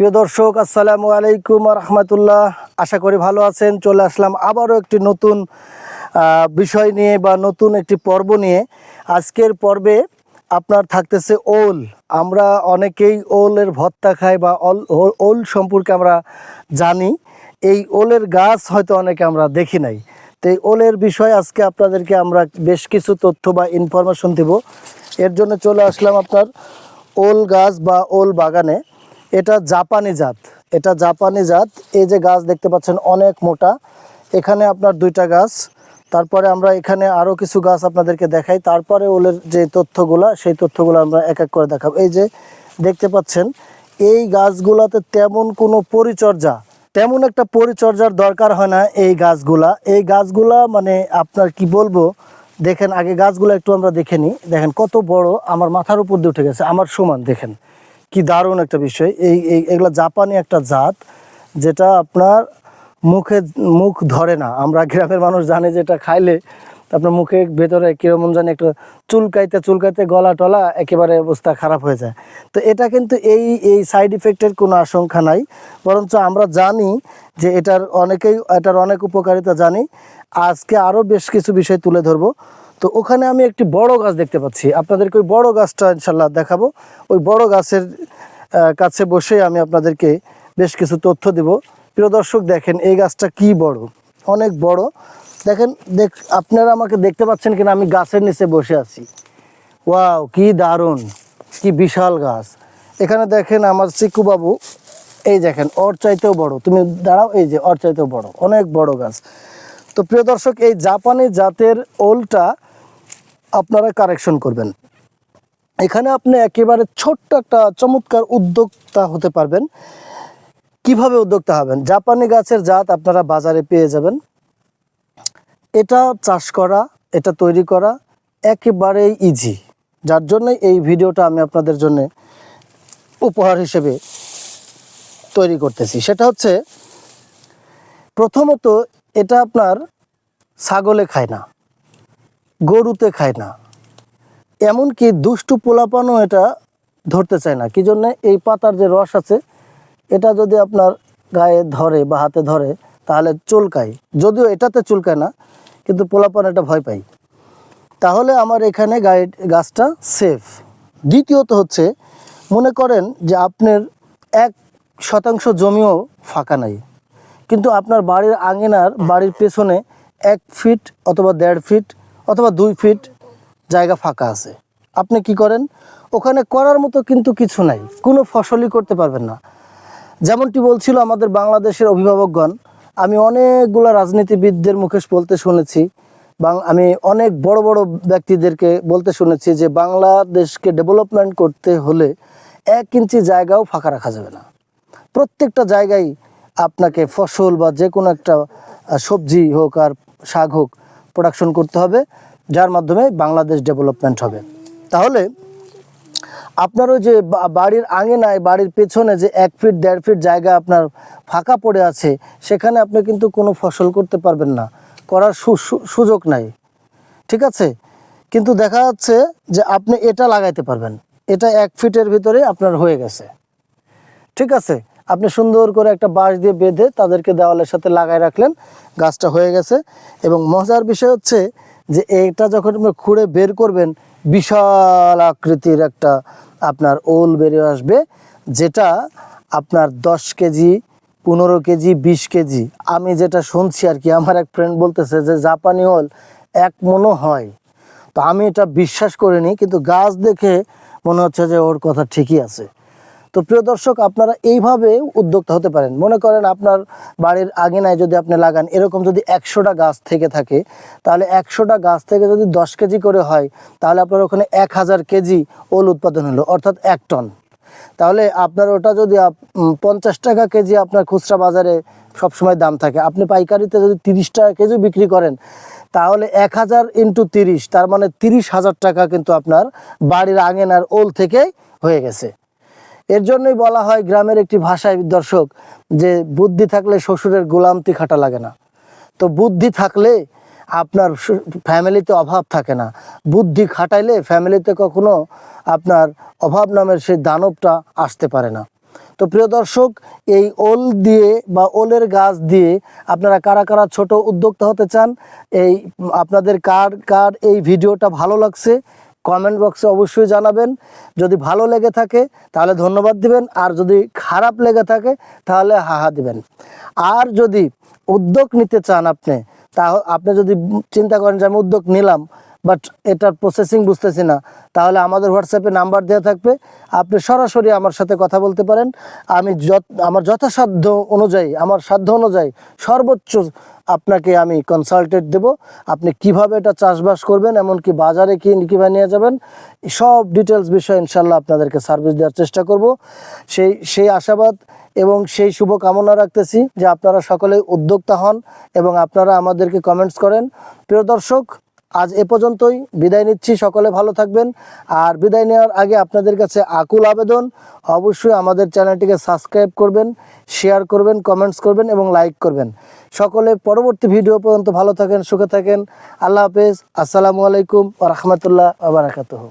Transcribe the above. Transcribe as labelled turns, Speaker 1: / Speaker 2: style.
Speaker 1: প্রিয় দর্শক, আসসালামু আলাইকুম রহমতুল্লাহ। আশা করি ভালো আছেন। চলে আসলাম আবারও একটি নতুন বিষয় নিয়ে বা নতুন একটি পর্ব নিয়ে। আজকের পর্বে আপনার থাকতেছে ওল। আমরা অনেকেই ওলের ভত্তা খাই বা ওল সম্পর্কে আমরা জানি। এই ওলের গাছ হয়তো অনেকে আমরা দেখি নাই। তো এই ওলের বিষয়ে আজকে আপনাদেরকে আমরা বেশ কিছু তথ্য বা ইনফরমেশন দেব। এর জন্য চলে আসলাম আপনার ওল গাছ বা ওল বাগানে। এটা জাপানি জাত। এটা জাপানি জাত। এই যে গাছ দেখতে পাচ্ছেন, অনেক মোটা। এখানে আপনার দুইটা গাছ। তারপরে আমরা এখানে আরও কিছু গাছ আপনাদেরকে দেখাই। তারপরে ওলের যে তথ্যগুলা, সেই তথ্যগুলো আমরা এক এক করে দেখাবো। এই যে দেখতে পাচ্ছেন, এই গাছগুলাতে তেমন কোনো পরিচর্যা, তেমন একটা পরিচর্যার দরকার হয় না এই গাছগুলা। এই গাছগুলা মানে আপনার কি বলব? দেখেন, আগে গাছগুলো একটু আমরা দেখে নিই। দেখেন, কত বড়, আমার মাথার উপর দিয়ে উঠে গেছে। আমার সমান, দেখেন। কি দারুণ একটা বিষয়। এই এগুলো জাপানি একটা জাত যেটা আপনার মুখে, মুখ ধরে না। আমরা গ্রামের মানুষ জানি যে এটা খাইলে আপনার মুখে ভেতরে কীরকম জানি একটু চুলকাইতে চুলকাইতে গলা টলা একেবারে অবস্থা খারাপ হয়ে যায়। তো এটা কিন্তু এই এই সাইড ইফেক্টের কোনো আশঙ্কা নাই। বরঞ্চ আমরা জানি যে এটার অনেকেই, এটার অনেক উপকারিতা জানি। আজকে আরও বেশ কিছু বিষয় তুলে ধরবো। তো ওখানে আমি একটি বড় গাছ দেখতে পাচ্ছি। আপনাদেরকে ওই বড় গাছটা ইনশাল্লাহ দেখাবো। ওই বড় গাছের কাছে বসে আমি আপনাদেরকে বেশ কিছু তথ্য দেব। প্রিয় দর্শক, দেখেন এই গাছটা কি বড়? অনেক বড়। দেখেন, দেখ, আপনারা আমাকে দেখতে পাচ্ছেন কিনা? আমি গাছের নিচে বসে আছি। ওয়াও, কি দারুণ! কি বিশাল গাছ। এখানে দেখেন আমার চিকু বাবু। এই দেখেন, ওর চাইতেও বড়। তুমি দাঁড়াও, এই যে ওর চাইতেও বড়। অনেক বড় গাছ। তো প্রিয় দর্শক, এই জাপানি জাতের ওলটা আপনারা কারেকশন করবেন। এখানে আপনি একেবারে ছোট্ট একটা চমৎকার উদ্যোক্তা হতে পারবেন। কীভাবে উদ্যোক্তা হবেন? জাপানি গাছের জাত আপনারা বাজারে পেয়ে যাবেন। এটা চাষ করা, এটা তৈরি করা একেবারেই ইজি যার জন্যই এই ভিডিওটা আমি আপনাদের জন্য উপহার হিসেবে তৈরি করতেছি। সেটা হচ্ছে, প্রথমত এটা আপনার ছাগলে খায় না। গরুতে খায় না। এমনকি দুষ্টু পোলাপানও এটা ধরতে চায় না। কি জন্য? এই পাতার যে রস আছে, এটা যদি আপনার গায়ে ধরে বা হাতে ধরে, তাহলে চুলকায়। যদিও এটাতে চুলকায় না, কিন্তু পোলাপান এটা ভয় পাই তাহলে আমার এখানে গায়ে, গাছটা সেফ দ্বিতীয়ত হচ্ছে, মনে করেন যে আপনার এক শতাংশ জমিও ফাঁকা নাই। কিন্তু আপনার বাড়ির আঙিনার বাড়ির পেছনে এক ফিট অথবা দেড় ফিট অথবা দুই ফিট জায়গা ফাঁকা আছে। আপনি কি করেন? ওখানে করার মতো কিন্তু কিছু নাই। কোনো ফসলই করতে পারবেন না। যেমনটি বলছিল আমাদের বাংলাদেশের অভিভাবকগণ, আমি অনেকগুলো রাজনীতিবিদদের মুখে বলতে শুনেছি। আমি অনেক বড় বড় ব্যক্তিদেরকে বলতে শুনেছি যে বাংলাদেশকে ডেভেলপমেন্ট করতে হলে এক ইঞ্চি জায়গাও ফাঁকা রাখা যাবে না। প্রত্যেকটা জায়গায় আপনাকে ফসল বা যে কোনো একটা সবজি হোক আর শাক হোক প্রোডাকশন করতে হবে, যার মাধ্যমে বাংলাদেশ ডেভেলপমেন্ট হবে। তাহলে, আপনার ওই যে বাড়ির আঙিনায়, বাড়ির পেছনে যে এক ফিট দেড় ফিট জায়গা আপনার ফাঁকা পড়ে আছে, সেখানে আপনি কিন্তু কোনো ফসল করতে পারবেন না। করার সুযোগ নাই। ঠিক আছে? কিন্তু দেখা যাচ্ছে যে আপনি এটা লাগাইতে পারবেন। এটা এক ফিটের ভিতরে আপনার হয়ে গেছে। ঠিক আছে? আপনি সুন্দর করে একটা বাঁশ দিয়ে বেঁধে তাদেরকে দেওয়ালের সাথে লাগাই রাখলেন, গাছটা হয়ে গেছে। এবং মজার বিষয় হচ্ছে যে এটা যখন আপনি খুঁড়ে বের করবেন, বিশাল আকৃতির একটা আপনার ওল বেরিয়ে আসবে, যেটা আপনার দশ কেজি, পনেরো কেজি, বিশ কেজি। আমি যেটা শুনছি আর কি, আমার এক ফ্রেন্ড বলতেছে যে জাপানি ওল এক মনও হয়। তো আমি এটা বিশ্বাস করিনি, কিন্তু গাছ দেখে মনে হচ্ছে যে ওর কথা ঠিকই আছে। তো প্রিয় দর্শক, আপনারা এইভাবে উদ্যোক্তা হতে পারেন। মনে করেন আপনার বাড়ির আঙিনায় যদি আপনি লাগান, এরকম যদি একশোটা গাছ থেকে থাকে, তাহলে একশোটা গাছ থেকে যদি দশ কেজি করে হয়, তাহলে আপনার ওখানে এক হাজার কেজি ওল উৎপাদন হলো, অর্থাৎ এক টন। তাহলে আপনার ওটা যদি পঞ্চাশ টাকা কেজি আপনার খুচরা বাজারে সবসময় দাম থাকে। আপনি পাইকারিতে যদি তিরিশ টাকা কেজি বিক্রি করেন, তাহলে এক হাজার ইন্টু তিরিশ, তার মানে তিরিশ হাজার টাকা কিন্তু আপনার বাড়ির আঙিনার ওল থেকে হয়ে গেছে। এর জন্যই বলা হয় গ্রামের একটি ভাষায় দর্শক যে বুদ্ধি থাকলে শ্বশুরের গোলামতি খাটা লাগে না। তো বুদ্ধি থাকলে আপনার ফ্যামিলিতে অভাব থাকে না। বুদ্ধি খাটাইলে ফ্যামিলিতে কখনো আপনার অভাব নামের সেই দানবটা আসতে পারে না। তো প্রিয় দর্শক, এই ওল দিয়ে বা ওলের গাছ দিয়ে আপনারা কারা কারা ছোট উদ্যোক্তা হতে চান, এই, আপনাদের কার কার এই ভিডিওটা ভালো লাগছে কমেন্ট বক্সে অবশ্যই জানাবেন। যদি ভালো লেগে থাকে, তাহলে ধন্যবাদ দিবেন। আর যদি খারাপ লেগে থাকে, তাহলে হাহা দিবেন। আর যদি উদ্যোগ নিতে চান আপনি তা আপনি যদি চিন্তা করেন যে আমি উদ্যোগ নিলাম বাট এটার প্রসেসিং বুঝতেছি না। তাহলে আমাদের হোয়াটসঅ্যাপে নাম্বার দেওয়া থাকবে। আপনি সরাসরি আমার সাথে কথা বলতে পারেন। আমি আমার যথাসাধ্য অনুযায়ী, আমার সাধ্য অনুযায়ী সর্বোচ্চ আপনাকে আমি কনসালটেট দেব। আপনি কীভাবে এটা চাষবাস করবেন, এমনকি বাজারে কি, কীভাবে নিয়ে যাবেন, সব ডিটেলস বিষয়ে ইনশাল্লাহ আপনাদেরকে সার্ভিস দেওয়ার চেষ্টা করব। সেই সেই আশাবাদ এবং সেই শুভ কামনা রাখতেছি যে আপনারা সকলে উদ্যোক্তা হন এবং আপনারা আমাদেরকে কমেন্টস করেন। প্রিয় দর্শক আজ এ পর্যন্তই। বিদায় নিচ্ছি, সকলে ভালো থাকবেন। আর বিদায় নেওয়ার আগে আপনাদের কাছে আকুল আবেদন। অবশ্যই আমাদের চ্যানেলটিকে সাবস্ক্রাইব করবেন, শেয়ার করবেন, কমেন্টস করবেন এবং লাইক করবেন। সকলে পরবর্তী ভিডিও পর্যন্ত ভালো থাকেন, সুখে থাকেন। আল্লাহ হাফেজ। আসসালামু আলাইকুম রহমতুল্লাহ আবরাকাতহ